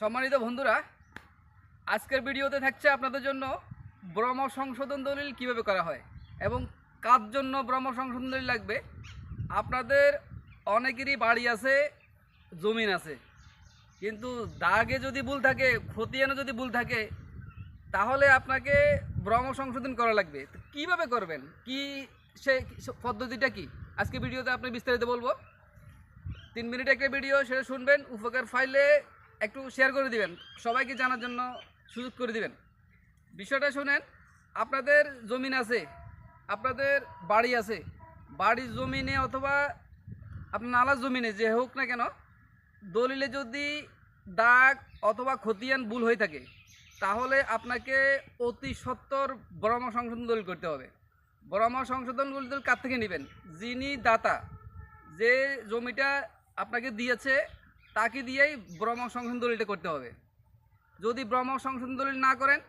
সম্মানিত বন্ধুরা, আজকের ভিডিওতে থাকছে আপনাদের জন্য ব্রহ্ম সংশোধন দলিল কীভাবে করা হয় এবং কার জন্য ব্রহ্ম সংশোধন দলিল লাগবে। আপনাদের অনেকেরই বাড়ি আছে, জমিন আছে। কিন্তু দাগে যদি ভুল থাকে, খতিয়ানো যদি ভুল থাকে, তাহলে আপনাকে ব্রহ্ম সংশোধন করা লাগবে। কীভাবে করবেন? কি সে পদ্ধতিটা কি? আজকে ভিডিওতে আপনি বিস্তারিত বলব। তিন মিনিট একটা ভিডিও, সেটা শুনবেন, উপকার ফাইলে একটু শেয়ার করে দিবেন। সবাইকে জানার জন্য সুযোগ করে দিবেন। বিষয়টা শুনেন, আপনাদের জমিন আছে, আপনাদের বাড়ি আছে। বাড়ির জমিনে অথবা আপনার নালার জমিনে যে হোক না কেন, দলিলে যদি দাগ অথবা খতিয়ান ভুল হয়ে থাকে, তাহলে আপনাকে অতি সত্তর ব্রহ্ম সংশোধন দলিল করতে হবে। ব্রহ্ম সংশোধন দলিল কার থেকে নেবেন? যিনি দাতা, যে জমিটা আপনাকে দিয়েছে তাকে দিয়েই ব্রহ্ম সংশোধন দলিলটা করতে হবে। যদি ব্রহ্ম সংশোধন দলিল না করেন,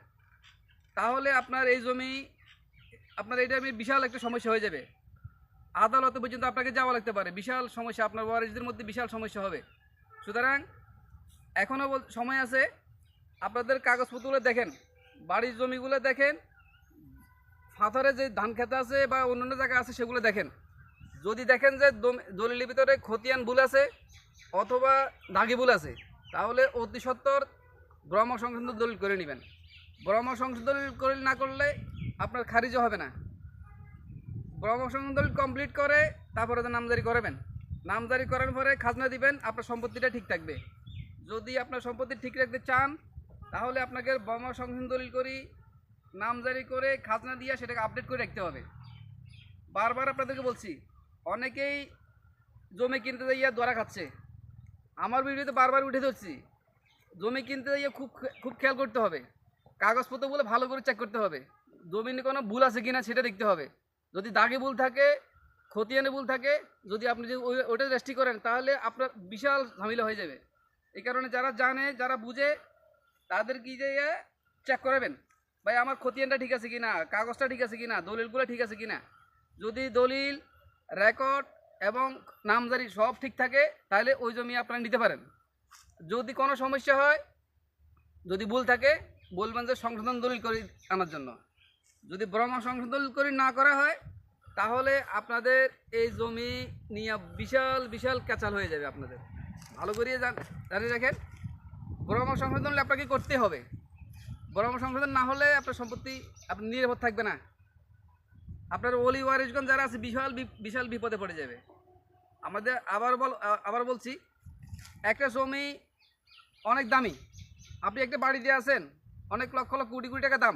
তাহলে আপনার এই জমি, আপনার এটা আমি বিশাল একটা সমস্যা হয়ে যাবে। আদালতে পর্যন্ত আপনাকে যাওয়া লাগতে পারে। বিশাল সমস্যা, আপনার ওয়ারিসদের মধ্যে বিশাল সমস্যা হবে। সুতরাং এখনও সময় আছে। আপনাদের কাগজপত্রগুলো দেখেন, বাড়ির জমিগুলো দেখেন ফাথরে যে ধান খেতে আছে বা অন্যান্য জায়গা আছে সেগুলো দেখেন। যদি দেখেন যে দলিলের ভিতরে খতিয়ান ভুল আছে অথবা দাগি ভুল আছে, তাহলে অতি সত্তর ব্রহ্ম সংশোধন দলিল করে নেবেন। ব্রহ্ম সংশোধন দলিল না করলে আপনার খারিজও হবে না। ব্রহ্ম সংশোধন দলিল কমপ্লিট করে, তারপরে তো নামজারি করাবেন। নামজারি করার পরে খাজনা দিবেন, আপনার সম্পত্তিটা ঠিক থাকবে। যদি আপনার সম্পত্তি ঠিক রাখতে চান, তাহলে আপনাকে ব্রহ্ম সংশোধন দলিল করি, নামজারি করে খাজনা দিয়ে সেটাকে আপডেট করে রাখতে হবে। বারবার আপনাদেরকে বলছি, অনেকেই জমি কিনতে যাইয়া দোয়ারা খাচ্ছে। আমার ভিডিওতে বারবার উঠে ধরছি। জমি কিনতে গিয়ে খুব খুব খেয়াল করতে হবে। কাগজপত্রগুলো ভালো করে চেক করতে হবে। জমিনে কোনো ভুল আছে কিনা সেটা দেখতে হবে। যদি দাগে ভুল থাকে, খতিয়ানে ভুল থাকে, যদি আপনি যদি ওই- ওটা রেস্টি করেন, তাহলে আপনার বিশাল ঝামেলা হয়ে যাবে। এই কারণে যারা জানে, যারা বুঝে, তাদের কি যে চেক করাবেন। ভাই, আমার খতিয়ানটা ঠিক আছে কিনা? কাগজটা ঠিক আছে কিনা? দলিলগুলো ঠিক আছে কিনা? যদি দলিল রেকর্ড এবং নামজারি সব ঠিক থাকে, তাহলে ওই জমি আপনারা নিতে পারেন। যদি কোনো সমস্যা হয়, যদি ভুল থাকে, বলবেন যে সংশোধন দলিল করে আনার জন্য। যদি ব্রহ্ম সংশোধন দলিল করে না করা হয়, তাহলে আপনাদের এই জমি নিয়ে বিশাল বিশাল ক্যাচাল হয়ে যাবে আপনাদের। ভালো করিয়ে জান- জানিয়ে রাখেন ব্রহ্ম সংশোধন হলে আপনাকে করতে হবে। ব্রহ্ম সংশোধন না হলে আপনার সম্পত্তি, আপনি নিরাপদ থাকবে না। আপনার ওলি ওয়ারিশগঞ্জ যারা আছে, বিশাল বিশাল বিপদে পড়ে যাবে। আমাদের আবার বল আবার বলছি, একটা জমি অনেক দামি। আপনি একটা বাড়ি দিয়ে আছেন, অনেক লক্ষ লক্ষ কোটি কোটি টাকা দাম।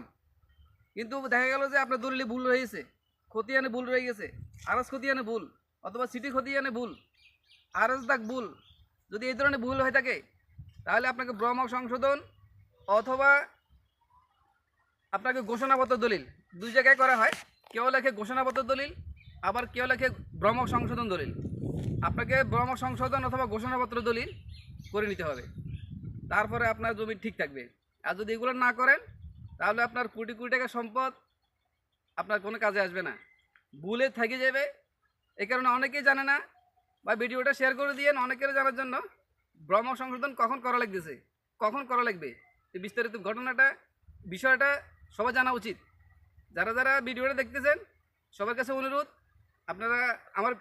কিন্তু দেখা গেল যে আপনার দলিলে ভুল রয়েছে খতিয়ানে ভুল রয়ে গেছে। আরএস খতিয়ানে ভুল, অথবা সিটি খতিয়ানে ভুল, আরএস দাগ ভুল। যদি এই ধরনের ভুল হয়ে থাকে, তাহলে আপনাকে ব্রহ্ম সংশোধন অথবা আপনাকে ঘোষণাপত্র দলিল দুই জায়গায় করা হয়। কেউ লেখে ঘোষণাপত্র দলিল, আবার কেউ লেখে ব্রহ্ম সংশোধন দলিল। আপনাকে ব্রহ্ম সংশোধন অথবা ঘোষণাপত্র দলিল করে নিতে হবে। তারপরে আপনার জমি ঠিক থাকবে। আর যদি এগুলো না করেন, তাহলে আপনার কোটি কোটি টাকা সম্পদ আপনার কোনো কাজে আসবে না। ভুলে থেকে যাবে। এই কারণে অনেকেই জানে না বা ভিডিওটা শেয়ার করে দিয়েন অনেকের জানার জন্য ব্রহ্ম সংশোধন কখন করা লাগতেছে? কখন করা লাগবে? এই বিস্তারিত ঘটনাটা, বিষয়টা সবার জানা উচিত। যারা যারা ভিডিওটা দেখতেছেন, সবার কাছে অনুরোধ, আপনারা আমার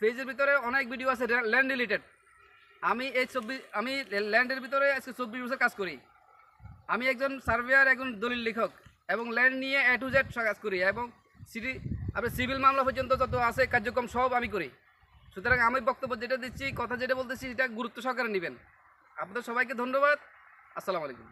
পেজের ভিতরে অনেক ভিডিও আছে ল্যান্ড রিলেটেড আমি এই চব্বিশ আমি ল্যান্ডের ভিতরে আজকে চব্বিশ বছর কাজ করি। আমি একজন সার্ভেয়ার, একজন দলিল লেখক এবং ল্যান্ড নিয়ে এ টু জেড কাজ করি এবং সিটি আপনার সিভিল মামলা পর্যন্ত যত আছে, কার্যক্রম সব আমি করি। সুতরাং আমি বক্তব্য যেটা দিচ্ছি, কথা যেটা বলতেছি, সেটা গুরুত্ব সহকারে নেবেন। আপনাদের সবাইকে ধন্যবাদ। আসসালামু আলাইকুম।